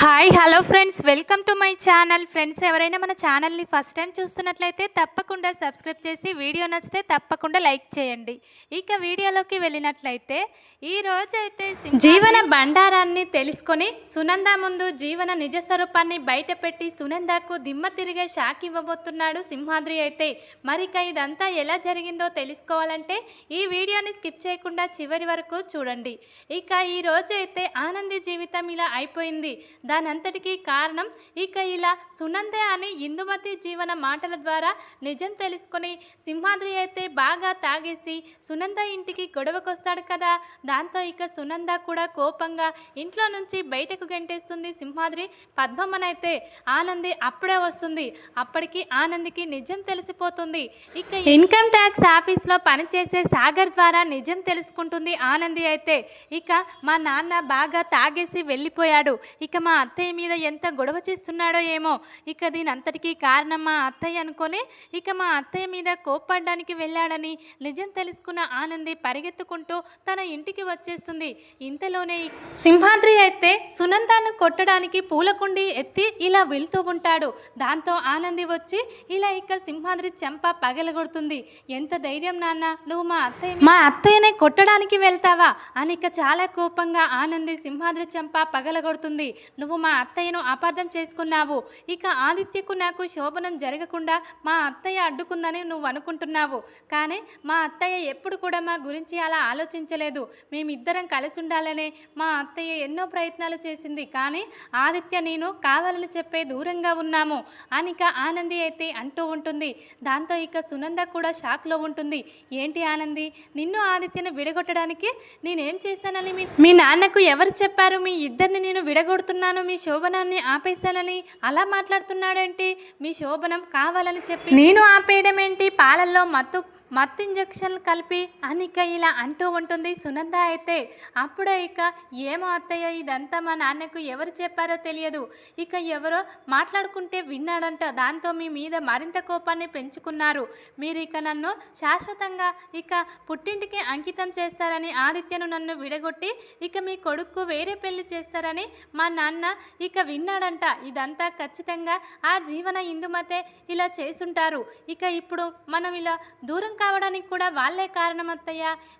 Hi hello friends. Welcome to my channel. Friends ఎవరైనా మన ఛానల్ని ఫస్ట్ టైం చూస్తున్నట్లయితే తప్పకుండా సబ్స్క్రైబ్ చేసి వీడియో నచ్చితే తప్పకుండా లైక్ చేయండి. ఇక వీడియోలోకి వెళ్ళినట్లయితే ఈ అయితే జీవన బండారాన్ని తెలుసుకొని సునంద ముందు జీవన నిజ స్వరూపాన్ని బయటపెట్టి సునందకు దిమ్మ తిరిగే షాక్ ఇవ్వబోతున్నాడు సింహాద్రి అయితే. మరి ఇక ఇదంతా ఎలా జరిగిందో తెలుసుకోవాలంటే ఈ వీడియోని స్కిప్ చేయకుండా చివరి వరకు చూడండి. ఇక ఈ రోజు అయితే ఆనంది జీవితం ఇలా అయిపోయింది. దానంతటికీ కారణం ఇక ఇలా సునందే అని ఇందుమతి జీవన మాటల ద్వారా నిజం తెలుసుకొని సింహాద్రి అయితే బాగా తాగేసి సునంద ఇంటికి గొడవకొస్తాడు కదా. దాంతో ఇక సునంద కూడా కోపంగా ఇంట్లో నుంచి బయటకు గెంటేస్తుంది సింహాద్రి. పద్మమ్మనైతే ఆనంది అప్పుడే వస్తుంది. అప్పటికి ఆనందికి నిజం తెలిసిపోతుంది. ఇక ఇన్కమ్ ట్యాక్స్ ఆఫీస్లో పనిచేసే సాగర్ ద్వారా నిజం తెలుసుకుంటుంది ఆనంది అయితే. ఇక మా నాన్న బాగా తాగేసి వెళ్ళిపోయాడు. ఇక మా అత్తయ్య మీద ఎంత గొడవ చేస్తున్నాడో ఏమో ఇక దీని అంతటికీ కారణం మా అత్తయ్య అనుకొని ఇక మా అత్తయ్య మీద కోప్పడడానికి వెళ్ళాడని నిజం తెలుసుకున్న ఆనంది పరిగెత్తుకుంటూ తన ఇంటికి వచ్చేస్తుంది. ఇంతలోనే సింహాద్రి అయితే సునందాను కొట్టడానికి పూలకుండి ఎత్తి ఇలా వెళ్తూ ఉంటాడు. దాంతో ఆనంది వచ్చి ఇలా ఇక సింహాద్రి చెంప పగలగొడుతుంది. ఎంత ధైర్యం నాన్న నువ్వు మా అత్తయ్య మా అత్తయ్యనే కొట్టడానికి వెళ్తావా? అని ఇక చాలా కోపంగా ఆనంది సింహాద్రి చెంప పగలగొడుతుంది. నువ్వు మా అత్తయ్యను అపార్థం చేసుకున్నావు. ఇక ఆదిత్యకు నాకు శోభనం జరగకుండా మా అత్తయ్య అడ్డుకుందని నువ్వు అనుకుంటున్నావు. కానీ మా అత్తయ్య ఎప్పుడు కూడా మా గురించి అలా ఆలోచించలేదు. మేమిద్దరం కలిసి ఉండాలనే మా అత్తయ్య ఎన్నో ప్రయత్నాలు చేసింది. కానీ ఆదిత్య నేను కావాలని చెప్పే దూరంగా ఉన్నాము. అనిక ఆనంది అయితే అంటూ ఉంటుంది. దాంతో ఇక సునంద కూడా షాక్లో ఉంటుంది. ఏంటి ఆనంది? నిన్ను ఆదిత్యను విడగొట్టడానికి నేనేం చేశానని మీ? మీ నాన్నకు ఎవరు చెప్పారు? మీ ఇద్దరిని నేను విడగొడుతున్నాను మీ శోభనాన్ని ఆపేశానని అలా మాట్లాడుతున్నాడేంటి మీ శోభనం కావాలని చెప్పి నేను ఆపేయడం ఏంటి పాలల్లో మత్తు మత్తు ఇంజక్షన్లు కలిపి అనిక ఇలా అంటూ ఉంటుంది. సునంద అయితే అప్పుడే ఇక ఏమో అత్తయ్య ఇదంతా మా నాన్నకు ఎవరు చెప్పారో తెలియదు. ఇక ఎవరో మాట్లాడుకుంటే విన్నాడంట. దాంతో మీ మీద మరింత కోపాన్ని పెంచుకున్నారు. మీరు ఇక నన్ను శాశ్వతంగా ఇక పుట్టింటికి అంకితం చేస్తారని ఆదిత్యను నన్ను విడగొట్టి ఇక మీ కొడుకు వేరే పెళ్ళి చేస్తారని మా నాన్న ఇక విన్నాడంట. ఇదంతా ఖచ్చితంగా ఆ జీవన ఇందుమతే ఇలా చేసుంటారు. ఇక ఇప్పుడు మనం ఇలా దూరం కావడానికి కూడా వాళ్ళే కారణం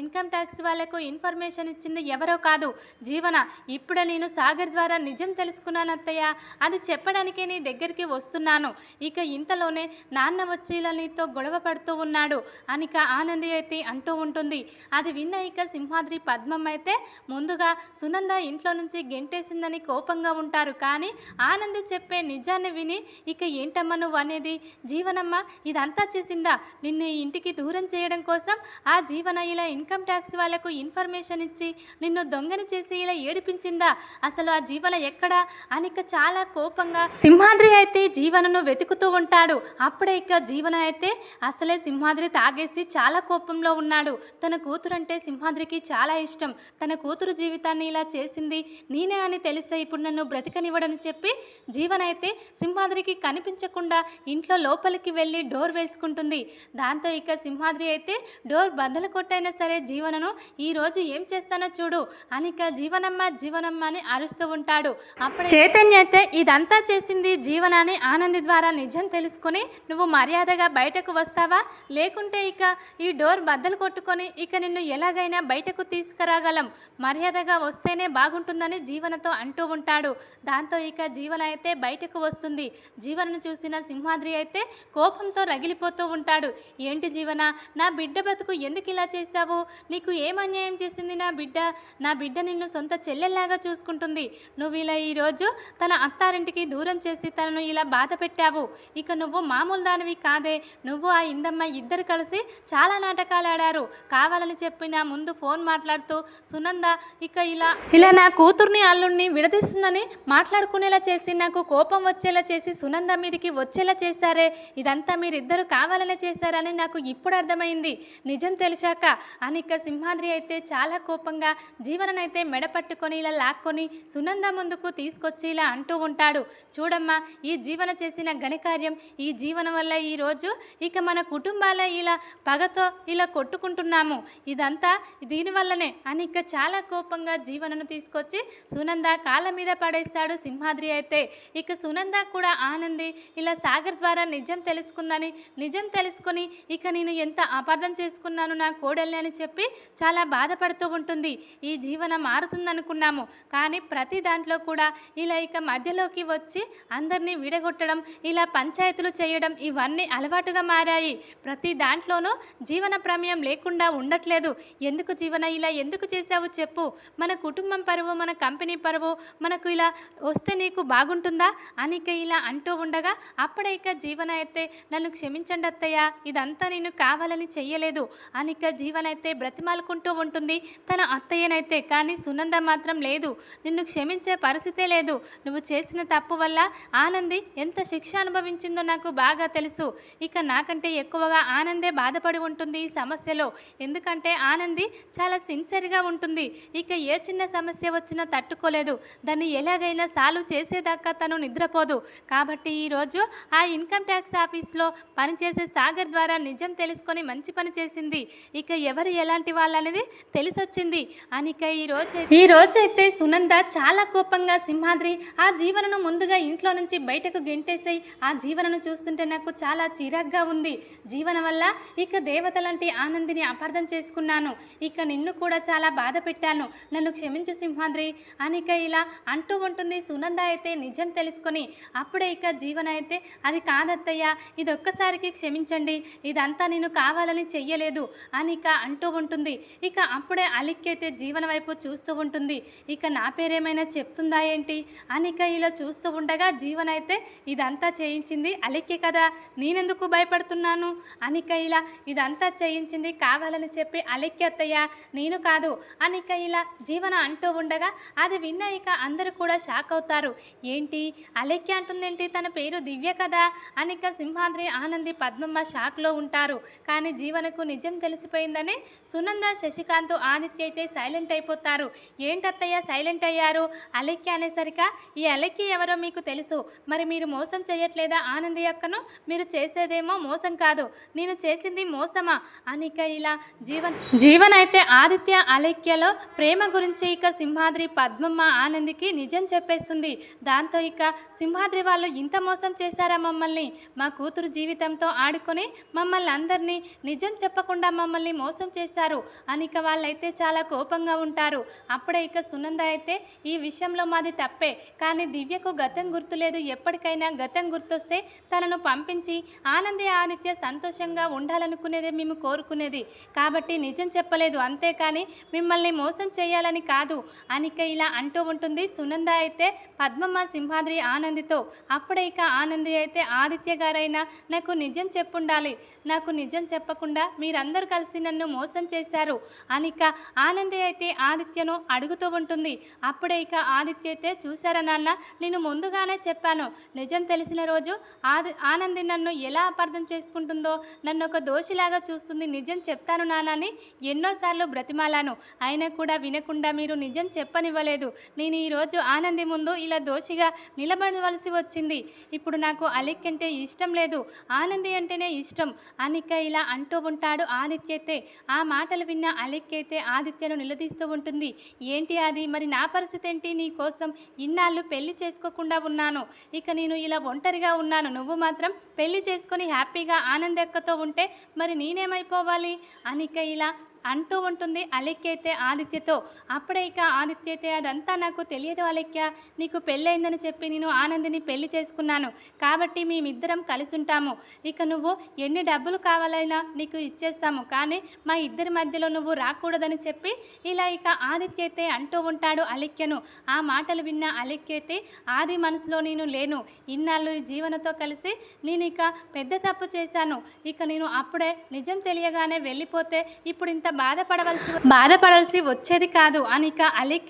ఇన్కమ్ ట్యాక్స్ వాళ్ళకు ఇన్ఫర్మేషన్ ఇచ్చింది ఎవరో కాదు. జీవన ఇప్పుడే నేను సాగర్ ద్వారా నిజం తెలుసుకున్నాను అత్తయ్య అది చెప్పడానికే నీ దగ్గరికి వస్తున్నాను. ఇక ఇంతలోనే నాన్న వచ్చి ఇలా నీతో గొడవ పడుతూ ఉన్నాడు అనిక ఆనంది అయితే అంటూ ఉంటుంది. అది విన్న ఇక సింహాద్రి పద్మం అయితే ముందుగా సునంద ఇంట్లో నుంచి గెంటేసిందని కోపంగా ఉంటారు. కానీ ఆనంది చెప్పే నిజాన్ని విని ఇక ఏంటమ్మా నువ్వు అనేది? జీవనమ్మ ఇదంతా చేసిందా? నిన్ను ఈ ఇంటికి దూరం చేయడం కోసం ఆ జీవన ఇలా ఇన్కమ్ ట్యాక్స్ వాళ్ళకు ఇన్ఫర్మేషన్ ఇచ్చి నిన్ను దొంగని చేసి ఇలా ఏడిపించిందా? అసలు ఆ జీవన ఎక్కడా? అనిక చాలా కోపంగా సింహాద్రి అయితే జీవనను వెతుకుతూ ఉంటాడు. అప్పుడే ఇక జీవన అయితే అసలే సింహాద్రి తాగేసి చాలా కోపంలో ఉన్నాడు. తన కూతురు అంటే సింహాద్రికి చాలా ఇష్టం. తన కూతురు జీవితాన్ని ఇలా చేసింది నేనే అని తెలిసే ఇప్పుడు నన్ను బ్రతికనివ్వడని చెప్పి జీవన అయితే సింహాద్రికి కనిపించకుండా ఇంట్లో లోపలికి వెళ్ళి డోర్ వేసుకుంటుంది. దాంతో ఇక సింహాద్రి అయితే డోర్ బద్దలు కొట్టైనా సరే జీవనను ఈ రోజు ఏం చేస్తానో చూడు. అనిక జీవనమ్మ జీవనమ్మ అని అరుస్తూ ఉంటాడు. అప్పుడు చైతన్య అయితే ఇదంతా చేసింది జీవనాన్ని ఆనంది ద్వారా నిజం తెలుసుకొని నువ్వు మర్యాదగా బయటకు వస్తావా? లేకుంటే ఇక ఈ డోర్ బద్దలు కొట్టుకొని ఇక నిన్ను ఎలాగైనా బయటకు తీసుకురాగలం. మర్యాదగా వస్తేనే బాగుంటుందని జీవనతో అంటూ ఉంటాడు. దాంతో ఇక జీవన అయితే బయటకు వస్తుంది. జీవనను చూసిన సింహాద్రి అయితే కోపంతో రగిలిపోతూ ఉంటాడు. ఏంటి జీవన? నా బిడ్డ బతుకు ఎందుకు ఇలా చేశావు? నీకు ఏం అన్యాయం చేసింది నా బిడ్డ? నా బిడ్డ నిన్ను సొంత చెల్లెల్లాగా చూసుకుంటుంది. నువ్వు ఇలా ఈరోజు తన అత్తారింటికి దూరం చేసి తనను ఇలా బాధ పెట్టావు. ఇక నువ్వు మామూలు దానివి కాదే. నువ్వు ఆ ఇందమ్మ ఇద్దరు కలిసి చాలా నాటకాలు ఆడారు కావాలని చెప్పి నా ముందు ఫోన్ మాట్లాడుతూ సునంద ఇక ఇలా ఇలా నా కూతుర్ని అల్లుడిని విడదీస్తుందని మాట్లాడుకునేలా చేసి నాకు కోపం వచ్చేలా చేసి సునంద మీదికి వచ్చేలా చేశారే. ఇదంతా మీరిద్దరు కావాలనే చేశారని నాకు ఇప్పుడు అప్పుడు అర్థమైంది? నిజం తెలిసాక అనిక సింహాద్రి అయితే చాలా కోపంగా జీవననైతే మెడ పట్టుకొని ఇలా లాక్కొని సునంద ముందుకు తీసుకొచ్చి ఇలా అంటూ ఉంటాడు. చూడమ్మా ఈ జీవన చేసిన ఘనకార్యం ఈ జీవనం వల్ల ఈరోజు ఇక మన కుటుంబాల ఇలా పగతో ఇలా కొట్టుకుంటున్నాము. ఇదంతా దీనివల్లనే అని ఇక చాలా కోపంగా జీవనను తీసుకొచ్చి సునంద కాళ్ళ మీద పడేస్తాడు సింహాద్రి అయితే. ఇక సునంద కూడా ఆనంది ఇలా సాగర్ ద్వారా నిజం తెలుసుకుందని నిజం తెలుసుకొని ఇక నేను ఎంత అపార్థం చేసుకున్నాను నా కోడల్ని అని చెప్పి చాలా బాధపడుతూ ఉంటుంది. ఈ జీవన మారుతుందనుకున్నాము. కానీ ప్రతి దాంట్లో కూడా ఇలా ఇక మధ్యలోకి వచ్చి అందరినీ విడగొట్టడం ఇలా పంచాయతీలు చేయడం ఇవన్నీ అలవాటుగా మారాయి. ప్రతి దాంట్లోనూ జీవన ప్రమేయం లేకుండా ఉండట్లేదు. ఎందుకు జీవన ఇలా ఎందుకు చేశావు చెప్పు. మన కుటుంబం పరువు మన కంపెనీ పరువు మనకు ఇలా వస్తే నీకు బాగుంటుందా అనిక ఇలా అంటూ ఉండగా అప్పుడే ఇక జీవన అయితే నన్ను క్షమించండి అత్తయ్య ఇదంతా నేను కావాలని చెయ్యలేదు. అనిక జీవనైతే బ్రతిమాలుకుంటూ ఉంటుంది. తన అత్తయ్యనైతే కానీ సునంద మాత్రం లేదు. నిన్ను క్షమించే పరిస్థితే లేదు. నువ్వు చేసిన తప్పు వల్ల ఆనంది ఎంత శిక్ష అనుభవించిందో నాకు బాగా తెలుసు. ఇక నాకంటే ఎక్కువగా ఆనందే బాధపడి ఉంటుంది ఈ సమస్యలో. ఎందుకంటే ఆనంది చాలా సిన్సియర్గా ఉంటుంది. ఇక ఏ చిన్న సమస్య వచ్చినా తట్టుకోలేదు. దాన్ని ఎలాగైనా సాల్వ్ చేసేదాకా తను నిద్రపోదు. కాబట్టి ఈరోజు ఆ ఇన్కమ్ ట్యాక్స్ ఆఫీస్లో పనిచేసే సాగర్ ద్వారా నిజం తెలుసుకొని మంచి పని చేసింది. ఇక ఎవరు ఎలాంటి వాళ్ళనేది తెలిసొచ్చింది. అనిక ఈ రోజు ఈ రోజైతే సునంద చాలా కోపంగా సింహాద్రి ఆ జీవనను ముందుగా ఇంట్లో నుంచి బయటకు గెంటేసాయి. ఆ జీవనను చూస్తుంటే నాకు చాలా చిరాగ్గా ఉంది. జీవన వల్ల ఇక దేవతలాంటి ఆనందిని అపార్థం చేసుకున్నాను. ఇక నిన్ను కూడా చాలా బాధ పెట్టాను. నన్ను క్షమించు సింహాద్రి. అనిక ఇలా అంటూ ఉంటుంది. సునంద అయితే నిజం తెలుసుకొని అప్పుడే ఇక జీవన అయితే అది కాదత్తయ్య ఇది ఒక్కసారికి క్షమించండి. ఇదంతా నేను కావాలని చెయ్యలేదు అనిక అంటూ ఉంటుంది. ఇక అప్పుడే అలిక్కైతే జీవన వైపు చూస్తూ ఉంటుంది. ఇక నా పేరేమైనా చెప్తుందా ఏంటి? అనిక ఇలా చూస్తూ ఉండగా జీవన అయితే ఇదంతా చేయించింది అలిక్కే కదా నేనెందుకు భయపడుతున్నాను? అనిక ఇలా ఇదంతా చేయించింది కావాలని చెప్పి అలిక్కి అత్తయ్య నేను కాదు అనిక ఇలా జీవన అంటూ ఉండగా అది విన్న ఇక అందరూ కూడా షాక్ అవుతారు. ఏంటి? అలెక్య అంటుందేంటి? తన పేరు దివ్య కదా? అనిక సింహాద్రి ఆనంది పద్మమ్మ షాక్లో ఉంటారు. కానీ జీవనకు నిజం తెలిసిపోయిందని సునంద శశికాంత్ ఆదిత్య అయితే సైలెంట్ అయిపోతారు. ఏంటత్తయ్య సైలెంట్ అయ్యారు? అలెక్కి అనేసరిక ఈ అలెక్కి ఎవరో మీకు తెలుసు. మరి మీరు మోసం చేయట్లేదా ఆనంది అక్కను? మీరు చేసేదేమో మోసం కాదు. నేను చేసింది మోసమా? అనిక ఇలా జీవన్ జీవన్ అయితే ఆదిత్య అలెక్యలో ప్రేమ గురించి ఇక సింహాద్రి పద్మమ్మ ఆనందికి నిజం చెప్పేస్తుంది. దాంతో ఇక సింహాద్రి వాళ్ళు ఇంత మోసం చేశారా మమ్మల్ని? మా కూతురు జీవితంతో ఆడుకొని మమ్మల్ని అందరినీ నిజం చెప్పకుండా మమ్మల్ని మోసం చేశారు అనిక వాళ్ళైతే చాలా కోపంగా ఉంటారు. అప్పుడే ఇక సునంద అయితే ఈ విషయంలో మాది తప్పే కానీ దివ్యకు గతం గుర్తులేదు. ఎప్పటికైనా గతం గుర్తొస్తే తనను పంపించి ఆనంది ఆదిత్య సంతోషంగా ఉండాలనుకునేదే మేము కోరుకునేది. కాబట్టి నిజం చెప్పలేదు అంతేకాని మిమ్మల్ని మోసం చేయాలని కాదు అనిక ఇలా అంటూ ఉంటుంది. సునంద అయితే పద్మమ్మ సింహాద్రి ఆనందితో అప్పుడే ఇక ఆనంది అయితే ఆదిత్య గారైనా నాకు నిజం చెప్పుండాలి నాకు నిజం నిజం చెప్పకుండా మీరందరూ కలిసి నన్ను మోసం చేశారు. అనిక ఆనంది అయితే ఆదిత్యను అడుగుతూ ఉంటుంది. అప్పుడే ఇక ఆదిత్య అయితే చూసారా నాన్న? నేను ముందుగానే చెప్పాను. నిజం తెలిసిన రోజు ఆది ఆనంది నన్ను ఎలా అపార్థం చేసుకుంటుందో నన్ను ఒక దోషిలాగా చూస్తుంది నిజం చెప్తాను నాన్న అని ఎన్నోసార్లు బ్రతిమాలాను. అయినా కూడా వినకుండా మీరు నిజం చెప్పనివ్వలేదు. నేను ఈరోజు ఆనంది ముందు ఇలా దోషిగా నిలబడవలసి వచ్చింది. ఇప్పుడు నాకు అలిక్ అంటే ఇష్టం లేదు. ఆనంది అంటేనే ఇష్టం. అనిక ఇలా అంటూ ఉంటాడు ఆదిత్యతే. ఆ మాటలు విన్న అలెక్కైతే ఆదిత్యను నిలదీస్తూ ఉంటుంది. ఏంటి అది? మరి నా పరిస్థితి ఏంటి నీ కోసం? ఇన్నాళ్ళు పెళ్ళి చేసుకోకుండా ఉన్నాను. ఇక నేను ఇలా ఒంటరిగా ఉన్నాను. నువ్వు మాత్రం పెళ్ళి చేసుకొని హ్యాపీగా ఆనందెక్కతో ఉంటే మరి నేనేమైపోవాలి? అనిక ఇలా అంటూ ఉంటుంది. అలెక్యైతే ఆదిత్యతో. అప్పుడే ఇక ఆదిత్య అయితే అదంతా నాకు తెలియదు అలెక్య. నీకు పెళ్ళయిందని చెప్పి నేను ఆనందిని పెళ్ళి చేసుకున్నాను. కాబట్టి మేమిద్దరం కలిసి ఉంటాము ఇక నువ్వు ఎన్ని డబ్బులు కావాలైనా నీకు ఇచ్చేస్తాము. కానీ మా ఇద్దరి మధ్యలో నువ్వు రాకూడదని చెప్పి ఇలా ఇక ఆదిత్య అయితే అంటూ ఉంటాడు అలెక్యను. ఆ మాటలు విన్న అలెక్య అయితే ఆది మనసులో నేను లేను. ఇన్నాళ్ళు ఈ జీవనతో కలిసి నేను ఇక పెద్ద తప్పు చేశాను. ఇక నేను అప్పుడే నిజం తెలియగానే వెళ్ళిపోతే ఇప్పుడు ఇంత బాధపడవలసి బాధపడాల్సి వచ్చేది కాదు. అని ఇక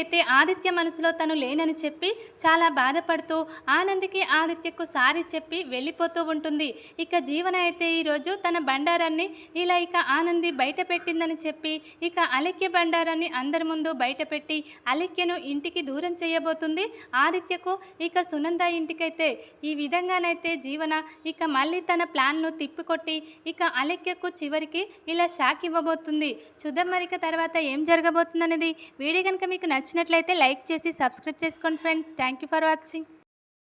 అయితే ఆదిత్య మనసులో తను లేనని చెప్పి చాలా బాధపడుతూ ఆనంద్కి ఆదిత్యకు సారీ చెప్పి వెళ్ళిపోతూ ఉంటుంది. ఇక జీవన అయితే ఈరోజు తన బండారాన్ని ఇలా ఇక ఆనంది బయట పెట్టిందని చెప్పి ఇక అలిక్య బండారాన్ని అందరి ముందు బయట పెట్టి అలిక్యను ఇంటికి దూరం చేయబోతుంది. ఆదిత్యకు ఇక సునంద ఇంటికైతే ఈ విధంగానైతే జీవన ఇక మళ్ళీ తన ప్లాన్ను తిప్పికొట్టి ఇక అలిక్యకు చివరికి ఇలా షాక్ ఇవ్వబోతుంది. చూద్దాం మరిక తర్వాత ఏం జరగబోతుంది అనేది వీడియో కనుక మీకు నచ్చినట్లయితే లైక్ చేసి సబ్స్క్రైబ్ చేసుకోండి friends. Thank you for watching.